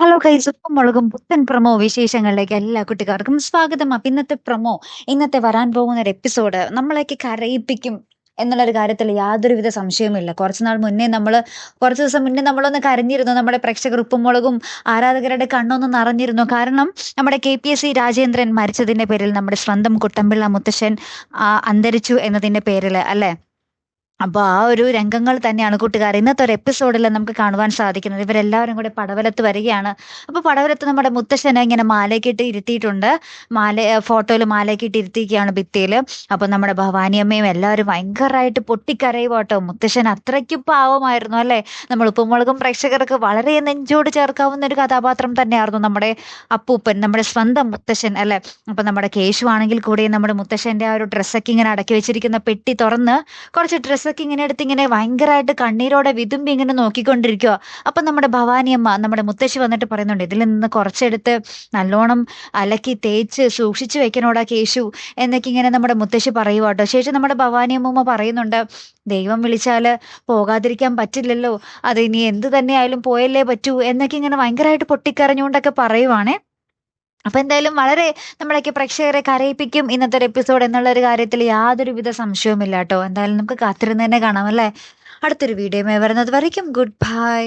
Hello കൈസ് ഉപ്പും മുളകും പുത്തൻ പ്രമോ വിശേഷങ്ങളിലേക്ക് എല്ലാ കുട്ടികാർക്കും സ്വാഗതം. അപ്പൊ ഇന്നത്തെ പ്രമോ ഇന്നത്തെ വരാൻ പോകുന്ന ഒരു എപ്പിസോഡ് നമ്മളെയൊക്കെ കരയിപ്പിക്കും എന്നുള്ളൊരു കാര്യത്തിൽ യാതൊരുവിധ സംശയവുമില്ല. കുറച്ച് നാൾ മുന്നേ നമ്മൾ കുറച്ച് ദിവസം മുന്നേ നമ്മളൊന്ന് കരഞ്ഞിരുന്നു. നമ്മുടെ പ്രേക്ഷകർ ഉപ്പുമുളകും ആരാധകരുടെ കണ്ണൊന്ന് നിറഞ്ഞിരുന്നു. കാരണം നമ്മുടെ K P S C Rajendran മരിച്ചതിന്റെ പേരിൽ നമ്മുടെ സ്വന്തം കുട്ടമ്പിള്ള മുത്തശ്ശൻ അന്തരിച്ചു എന്നതിന്റെ പേരിൽ അല്ലെ? അപ്പൊ ആ ഒരു രംഗങ്ങൾ തന്നെയാണ് കൂട്ടുകാർ ഇന്നത്തെ ഒരു എപ്പിസോഡിൽ നമുക്ക് കാണുവാൻ സാധിക്കുന്നത്. ഇവരെല്ലാവരും കൂടെ പടവലത്ത് വരികയാണ്. അപ്പോൾ പടവലത്ത് നമ്മുടെ മുത്തശ്ശനെ ഇങ്ങനെ മാലയ്ക്കിട്ട് ഇരുത്തിയിട്ടുണ്ട്. മാല ഫോട്ടോയിൽ മാലയ്ക്കിട്ട് ഇരുത്തിയിരിക്കുകയാണ് ഭിത്തിയിൽ അപ്പോൾ നമ്മുടെ ഭവാനിയമ്മയും എല്ലാവരും ഭയങ്കരമായിട്ട് പൊട്ടിക്കരയുക കേട്ടോ. മുത്തശ്ശൻ അത്രയ്ക്ക് പാവമായിരുന്നു അല്ലെ? നമ്മൾ ഉപ്പുമുളകും പ്രേക്ഷകർക്ക് വളരെ നെഞ്ചോട് ചേർക്കാവുന്ന ഒരു കഥാപാത്രം തന്നെയായിരുന്നു നമ്മുടെ അപ്പൂപ്പൻ നമ്മുടെ സ്വന്തം മുത്തശ്ശൻ അല്ലേ? അപ്പോൾ നമ്മുടെ കേശു ആണെങ്കിൽ കൂടെ നമ്മുടെ മുത്തശ്ശന്റെ ആ ഒരു ഡ്രസ്സൊക്കെ ഇങ്ങനെ അടക്കി വെച്ചിരിക്കുന്ന പെട്ടി തുറന്ന് കുറച്ച് ഡ്രസ്സൊക്കെ ഇങ്ങനെ എടുത്ത് ഇങ്ങനെ ഭയങ്കരമായിട്ട് കണ്ണീരോടെ വിതുമ്പി ഇങ്ങനെ നോക്കിക്കൊണ്ടിരിക്കുക അപ്പൊ നമ്മുടെ ഭവാനിയമ്മ നമ്മുടെ മുത്തശ്ശി വന്നിട്ട് പറയുന്നുണ്ട് ഇതിൽ നിന്ന് കുറച്ചെടുത്ത് നല്ലോണം അലക്കി തേച്ച് സൂക്ഷിച്ചു വെക്കണോടാ കേശു എന്നൊക്കെ ഇങ്ങനെ നമ്മുടെ മുത്തശ്ശി പറയുക കേട്ടോ. ശേഷം നമ്മുടെ ഭവാനിയമ്മ പറയുന്നുണ്ട് ദൈവം വിളിച്ചാൽ പോകാതിരിക്കാൻ പറ്റില്ലല്ലോ. അത് ഇനി എന്ത് തന്നെയായാലും പോയല്ലേ പറ്റൂ എന്നൊക്കെ ഇങ്ങനെ ഭയങ്കരമായിട്ട് പൊട്ടിക്കരഞ്ഞുകൊണ്ടൊക്കെ പറയുവാണേ. അപ്പൊ എന്തായാലും വളരെ നമ്മളൊക്കെ പ്രേക്ഷകരെ കരയിപ്പിക്കും ഇന്നത്തെ ഒരു എപ്പിസോഡ് എന്നുള്ള ഒരു കാര്യത്തിൽ യാതൊരുവിധ സംശയവുമില്ല കേട്ടോ എന്തായാലും നമുക്ക് കാത്തിരുന്ന് തന്നെ കാണാം അല്ലേ? അടുത്തൊരു വീഡിയോ വരുന്നത് വരയ്ക്കും. Good bye